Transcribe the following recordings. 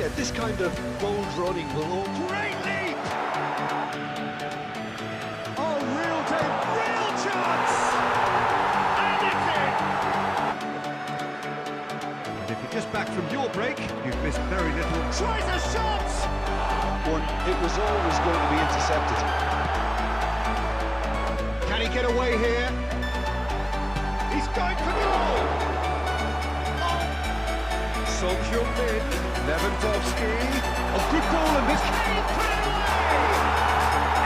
Yeah, this kind of bold running will all Great leap! Oh, real day, real chance! In! And if you're just back from your break, you've missed very little. Tries a shot! one. It was always going to be intercepted. Can he get away here? He's going for the goal! Son Heung-min, Lewandowski. A good ball and this Kane put it away!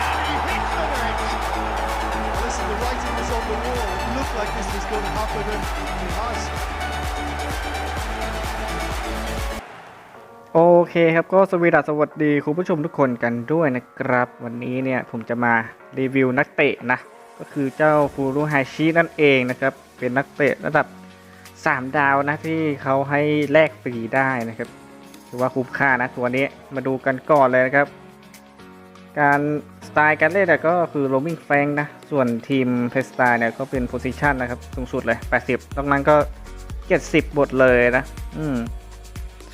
And he hits the net! Listen, the writing was on the wall. It looked like this was going to happen, and it has. โอเคครับก็สวีดัสสวัสดีคุณผู้ชมทุกคนกันด้วยนะครับ วันนี้เนี่ยผมจะมารีวิวนักเตะนะ ก็คือเจ้าฟูรุไฮชินั่นเองนะครับ เป็นนักเตะระดับ 3ดาวนะที่เขาให้แลกฟรีได้นะครับถือว่าคุ้มค่านะตัวนี้มาดูกันก่อนเลยนะครับ การสไตล์การเล่นก็คือ roaming fan นะ ส่วนทีมเพสไตล์เนี่ยก็เป็น position นะครับ สูงสุดเลย 80นอกนั้นก็ 70 บทเลยนะอืม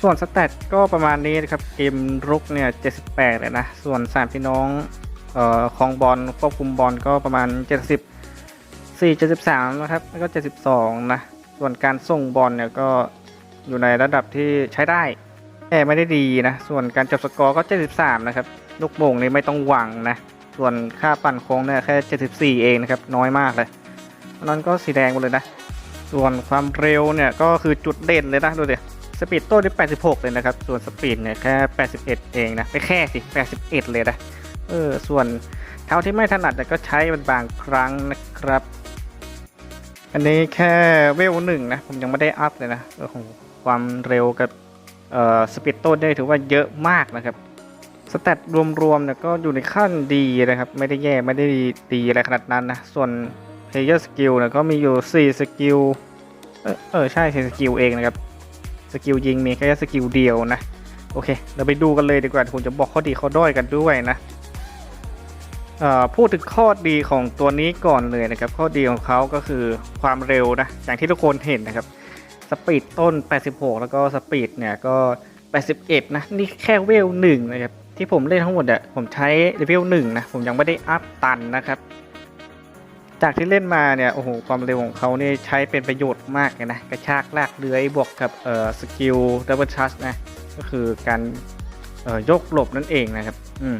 ส่วนสแตทก็ประมาณนี้นะครับ เกมรุกเนี่ย 78 เลยนะ ส่วนสามพี่น้องเอ่อของบอลควบคุมบอลก็ประมาณ74 73 นะครับ แล้วก็ 72 นะ ส่วนการส่งบอลเนี่ยก็อยู่ในระดับที่ใช้ได้แต่ไม่ได้ดีนะ ส่วนการจบสกอร์ก็73นะครับ ลูกโป่งนี่ไม่ต้องหวังนะ ส่วนค่าปั่นโค้งเนี่ยแค่ 74 เองนะครับ น้อยมากเลยนั้นก็สีแดงหมดเลยนะ ส่วนความเร็วเนี่ยก็คือจุดเด่นเลยนะดูดิสปีดโต้ที่86 เลยนะครับ ส่วนสปีดเนี่ยแค่ 81 เองนะไม่แค่สิ 81 เลยนะ เออ ส่วนเท้าที่ไม่ถนัดเนี่ยก็ใช้เป็นบางครั้งนะครับ อันนี้แค่เวลหนึ่งนะ ผมยังไม่ได้อัพเลยนะโอ้โหความเร็วกับเอ่อสปีดต้ได้ถือว่าเยอะมากนะครับสแตทรวมๆเนี่ยก็อยู่ในขั้นดีนะครับ ไม่ได้แย่ไม่ได้ดีอะไรขนาดนั้นนะ ส่วน player skill เนี่ยก็มีอยู่ 4 สกิล เออเออใช่4สกิลเองนะครับ สกิลยิงมีแค่สกิลเดียวนะ โอเค เราไปดูกันเลยดีกว่าผมจะบอกข้อดีข้อด้อยกันด้วยนะ พูดถึงข้อดีของตัวนี้ก่อนเลยนะครับ ข้อดีของเขาก็คือความเร็วนะ อย่างที่ทุกคนเห็นนะครับ สปีดต้น 86 แล้วก็สปีดเนี่ยก็ 81 นะ นี่แค่เวลหนึ่งนะครับ ที่ผมเล่นทั้งหมดอะผมใช้เลเวลหนึ่งนะ ผมยังไม่ได้อัพตันนะครับ จากที่เล่นมาเนี่ย โอ้โห ความเร็วของเขาเนี่ยใช้เป็นประโยชน์มากเลยนะ กระชากลากเลื้อยบวกกับเอ่อสกิลดับเบิลชัสนะ ก็คือการเอ่อยกหลบนั่นเองนะครับ อืม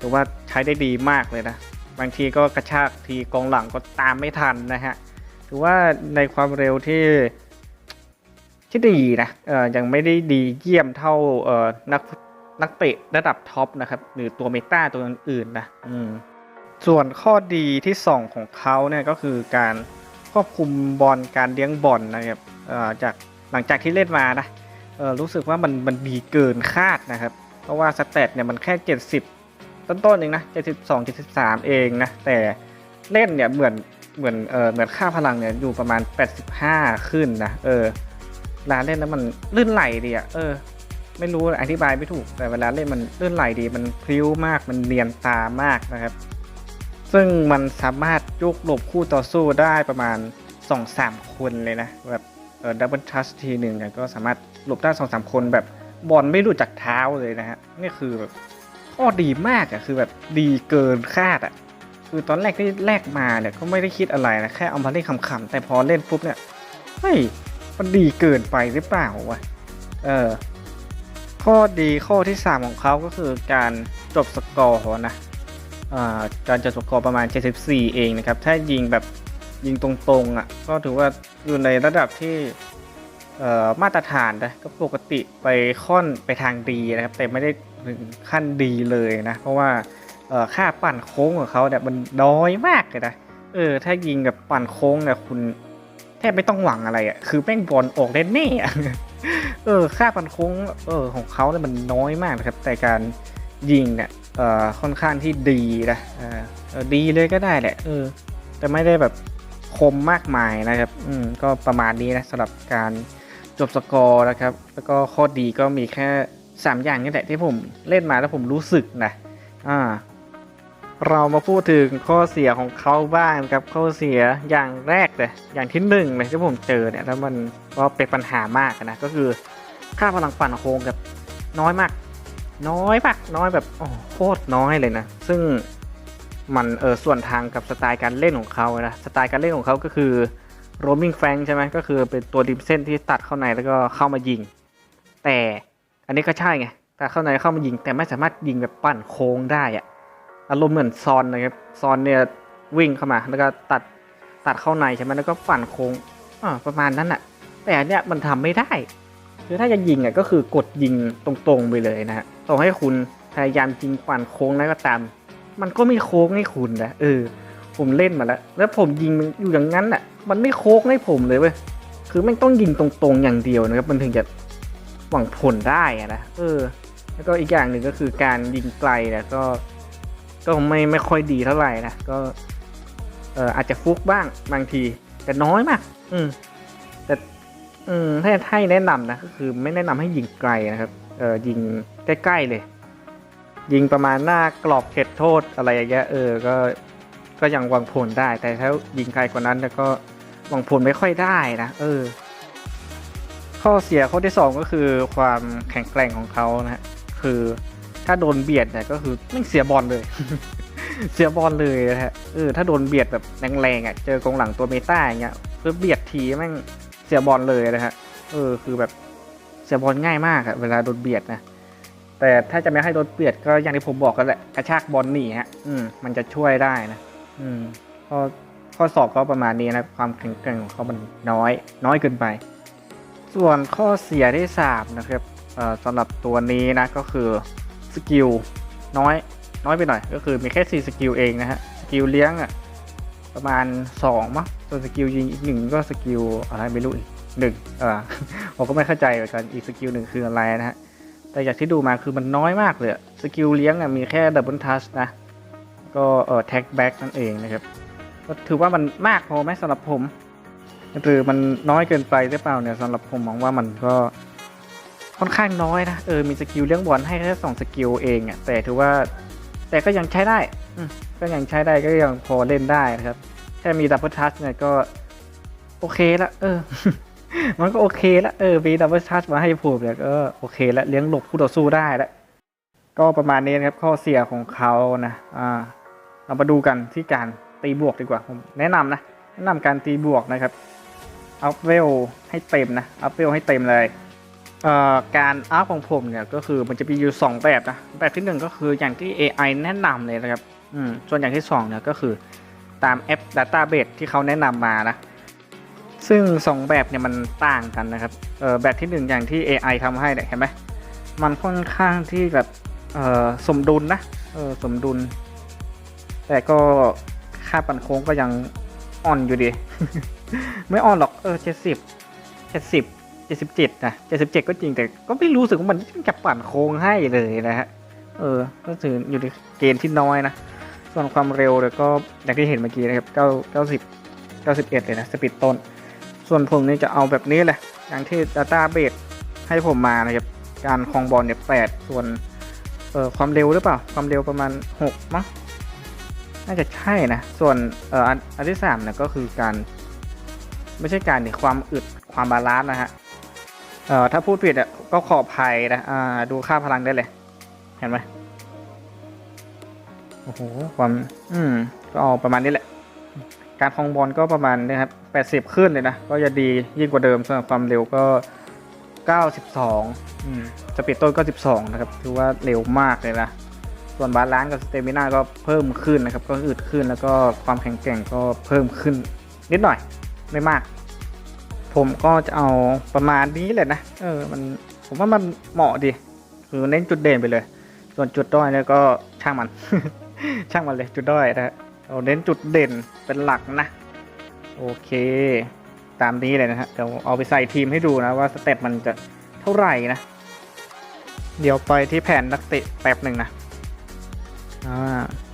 ถือว่า ช้ได้ดีมากเลยนะ บางทีก็กระชากทีกองหลังก็ตามไม่ทันนะฮะถือว่าในความเร็วที่ที่ดีนะเออยังไม่ได้ดีเยี่ยมเท่าเออนักนักเตะระดับท็อปนะครับ หรือตัวเมตาตัวอื่นๆนะอืมส่วนข้อดีที่ 2 ของเขาเนี่ยก็คือการควบคุมบอลการเลี้ยงบอลนะครับจากหลังจากที่เล่นมานะรู้สึกว่ามันมันดีเกินคาดนะครับ เพราะว่าสเตตเนี่ยมันแค่ 70 ต้นๆเองนะ72 73 เองนะ แต่เล่นเนี่ยเหมือนเหมือนเออเหมือนค่าพลังเนี่ยอยู่ประมาณ 85 ขึ้นนะเออเวลาเล่นแล้วมันลื่นไหลดีอะเออ ไม่รู้อธิบายไม่ถูกแต่เวลาเล่นมันลื่นไหลดี มันพริ้วมากมันเนียนตามากนะครับ ซึ่งมันสามารถยุกหลบคู่ต่อสู้ได้ประมาณ 2-3 คนเลยนะแบบเออดับเบิลทัชทีหนึ่งเนี่ยก็สามารถหลบได้2-3คนแบบบอลไม่หลุดจากเท้าเลยนะฮะนี่คือแบบ ข้อดีมากอะคือแบบดีเกินคาดอะคือตอนแรกที่แรกมาเนี่ยก็ไม่ได้คิดอะไรนะแค่เอามาเล่นขำๆแต่พอเล่นปุ๊บเนี่ยเฮ้ยมันดีเกินไปหรือเปล่าวะเออข้อดีข้อที่ 3 ของเขาก็คือการจบสกอร์นะอ่าการจะสกอร์ประมาณ 74 เองนะครับ ถ้ายิงแบบยิงตรงๆอะก็ถือว่าอยู่ในระดับที่เอ่อมาตรฐานนะก็ปกติไปค่อนไปทางดีนะครับ แต่ไม่ได้ ถึงขั้นดีเลยนะ เพราะว่าค่าปั่นโค้งของเขาเนี่ยมันน้อยมากเลยนะเออ ถ้ายิงแบบปั่นโค้งเนี่ยคุณแทบไม่ต้องหวังอะไรอะคือแม่งบอลออกแน่ๆอะเออ ค่าปั่นโค้งเออของเขาเนี่ยมันน้อยมากนะครับ แต่การยิงเนี่ยเออค่อนข้างที่ดีนะเออดีเลยก็ได้แหละเออ แต่ไม่ได้แบบคมมากมายนะครับ อืมก็ประมาณนี้นะสำหรับการจบสกอร์นะครับ แล้วก็ข้อดีก็มีแค่ 3อย่างนี่แหละที่ผมเล่นมาแล้วผมรู้สึกนะอ่าเรามาพูดถึงข้อเสียของเขาบ้างครับข้อเสียอย่างแรกเลยอย่างที่หนึ่งเลยที่ผมเจอเนี่ยแล้วมันก็เป็นปัญหามากนะก็คือค่าพลังปั่นโค้งกับน้อยมาก น้อยมากน้อยแบบโอ้โคตรน้อยเลยนะ ซึ่งมันเออส่วนทางกับสไตล์การเล่นของเขานะสไตล์การเล่นของเขาก็คือ roaming fan ใช่ไหมก็คือเป็นตัวดิมเส้นที่ตัดเข้าในแล้วก็เข้ามายิง แต่ อันนี้ก็ใช่ไงแต่เข้าในเข้ามายิงแต่ไม่สามารถยิงแบบปั่นโค้งได้อะอารมณ์เหมือนซอนนะครับซอนเนี่ยวิ่งเข้ามาแล้วก็ตัดตัดเข้าในใช่ไหมแล้วก็ปั่นโค้งอ่าประมาณนั้นอะแต่อันเนี้ยมันทำไม่ได้คือถ้าจะยิงอะก็คือกดยิงตรงๆไปเลยนะฮะต่อให้คุณพยายามยิงปั่นโค้งแล้วก็ตาม มันก็ไม่โค้งให้คุณนะเออ ผมเล่นมาแล้ว แล้วผมยิงมันอยู่อย่างนั้นอะ มันไม่โค้งให้ผมเลยเว้ยคือไม่ต้องยิงตรงๆอย่างเดียวนะครับมันถึงจะ หวังผลได้นะเออ แล้วก็อีกอย่างหนึ่งก็คือการยิงไกลนะก็ก็ไม่ไม่ค่อยดีเท่าไหร่นะก็เอออาจจะฟุกบ้างบางที แต่น้อยมาก อืม แต่อืมถ้าให้แนะนำนะก็คือไม่แนะนำให้ยิงไกลนะครับ เออยิงใกล้ๆเลย ยิงประมาณหน้ากรอบเขตโทษอะไรอย่างเงี้ยเออก็ก็ยังหวังผลได้ แต่ถ้ายิงไกลกว่านั้นแล้วก็หวังผลไม่ค่อยได้นะเออ ข้อเสียข้อที่สองก็คือความแข็งแกร่งของเขานะฮะคือถ้าโดนเบียดเนี่ยก็คือไม่เสียบอลเลย เสียบอลเลยนะฮะเออถ้าโดนเบียดแบบแรงๆอะเจอกองหลังตัวเมตาอย่างเงี้ยเพื่อเบียดทีแม่งเสียบอลเลยนะฮะเออคือแบบเสียบอลง่ายมากอะเวลาโดนเบียดนะแต่ถ้าจะไม่ให้โดนเบียดก็อย่างที่ผมบอกกันแหละกระชากบอลหนีฮะ อืม มันจะช่วยได้นะอืมข้อข้อสอบก็ประมาณนี้นะความแข็งแกร่งของเขามันน้อย น้อยเกินไป ส่วนข้อเสียที่สามนะครับสำหรับตัวนี้นะก็คือสกิลน้อยน้อยไปหน่อย ก็คือมีแค่ 4 สกิลเองนะฮะสกิลเลี้ยงอะประมาณ2มั้งส่วนสกิลยิงอีกหนึ่งก็สกิลอะไรไม่รู้อีกหนึ่งเออผมก็ไม่เข้าใจเหมือนกันอีกสกิลหนึ่งคืออะไรนะฮะแต่จากที่ดูมาคือมันน้อยมากเลยสกิลเลี้ยงอะมีแค่ดับเบิลทัชนะก็เออแท็กแบ็กนั่นเองนะครับก็ถือว่ามันมากพอไหมสำหรับผม หรือมันน้อยเกินไปหรือเปล่าเนี่ยสำหรับผมมองว่ามันก็ค่อนข้างน้อยนะเออมีสกิลเลี้ยงบอลให้แค่สองสกิลเองอะแต่ถือว่าแต่ก็ยังใช้ได้ก็ยังใช้ได้ก็ยังพอเล่นได้นะครับแค่มีดับเบิลทัชเนี่ยก็ โอเคละเออ มันก็โอเคละเออมีดับเบิลทัชมาให้ผมเนี่ยก็โอเคละเลี้ยงหลบคู่ต่อสู้ได้ละก็ประมาณนี้นะครับข้อเสียของเขานะอ่าเรามาดูกันที่การตีบวกดีกว่าผมแนะนำนะแนะนำการตีบวกนะครับ อัพเวลให้เต็มนะอัพเวลให้เต็มเลยเอ่อการอัพของผมเนี่ยก็คือมันจะมีอยู่ 2 แบบนะแบบที่หนึ่งก็คืออย่างที่ AI แนะนำเลยนะครับอืมส่วนอย่างที่2เนี่ยก็คือตามแอป Database ที่เขาแนะนำมานะซึ่ง 2 แบบเนี่ยมันต่างกันนะครับเออแบบที่หนึ่งอย่างที่ AI ทำให้เนี่ยเห็นไหมมันค่อนข้างที่แบบเออสมดุลนะเออสมดุล แต่ก็ค่าปั่นโค้งก็ยังอ่อนอยู่ดี ไม่อ่อนหรอกเออเจ็ดสิบเจ็ดสิบเจ็ดสิบเจ็ดนะเจ็ดสิบเจ็ดก็จริงแต่ก็ไม่รู้สึกว่ามันจะปั่นโค้งให้เลยนะฮะเออก็ถืออยู่ในเกณฑ์ที่น้อยนะส่วนความเร็วเนี่ยก็อย่างที่เห็นเมื่อกี้นะครับเก้าเก้าสิบเก้าสิบเอ็ดเลยนะสปีดต้น ส่วนผมนี่จะเอาแบบนี้แหละอย่างที่ Database ให้ผมมานะครับการคลองบอลเนี่ยแปดส่วนเอ่อความเร็วหรือเปล่า ความเร็วประมาณหกมั้งน่าจะใช่นะ ส่วนเอ่ออันอันที่สามเนี่ยก็คือการ ไม่ใช่การเนี่ยความอึดความบาลานซ์นะฮะเอ่อถ้าพูดผิดอะก็ขออภัยนะอ่าดูค่าพลังได้เลย เห็นไหมโอ้โหความอืมก็เอาประมาณนี้แหละ การคลองบอลก็ประมาณนี้ครับแปดสิบขึ้นเลยนะ ก็จะดียิ่งกว่าเดิมสำหรับความเร็วก็เก้าสิบสองอืมสปีดต้นก็สิบสองนะครับถือว่าเร็วมากเลยนะส่วนบาลานซ์กับสเตมินาก็เพิ่มขึ้นนะครับ ก็อึดขึ้นแล้วก็ความแข็งแกร่งก็เพิ่มขึ้นนิดหน่อย ไม่มาก ผมก็จะเอาประมาณนี้แหละนะ เออ มัน ผมว่ามันเหมาะดี คือเน้นจุดเด่นไปเลย ส่วนจุดด้อยเนี่ยก็ช่างมัน ช่างมันเลยจุดด้อยนะเราเน้นจุดเด่นเป็นหลักนะ โอเค ตามนี้เลยนะฮะ เดี๋ยวเอาไปใส่ทีมให้ดูนะว่าสเต็ปมันจะเท่าไหร่นะ เดี๋ยวไปที่แผนนักเตะแป๊บหนึ่งนะ อ่า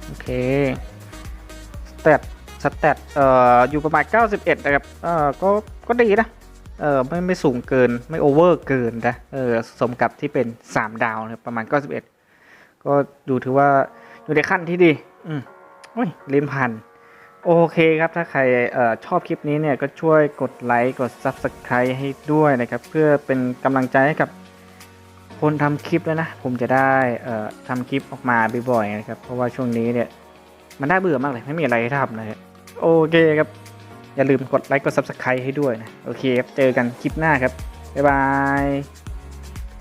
โอเค สเตต สเตตเอ่ออยู่ประมาณ 91 นะครับเอ่อก็ก็ดีนะเออไม่ไม่สูงเกินไม่โอเวอร์เกินนะเออสมกับที่เป็น 3 ดาวนะประมาณ 91 ก็ดูถือว่าอยู่ในขั้นที่ดี อืมโอ้ยลิ้นพันโอเคครับ ถ้าใครออชอบคลิปนี้เนี่ยก็ช่วยกดไลค์กด Subscribe ให้ด้วยนะครับ เพื่อเป็นกำลังใจให้กับคนทำคลิปแล้วนะ ผมจะได้เออทำคลิปออกมาบ่อยๆนะครับ เพราะว่าช่วงนี้เนี่ย มันน่าเบื่อมากเลย ไม่มีอะไรให้ทำนะฮะ โอเคครับ อย่าลืมกดไลค์กด Subscribe ให้ด้วยนะ โอเคครับ เจอกันคลิปหน้าครับ บ๊ายบาย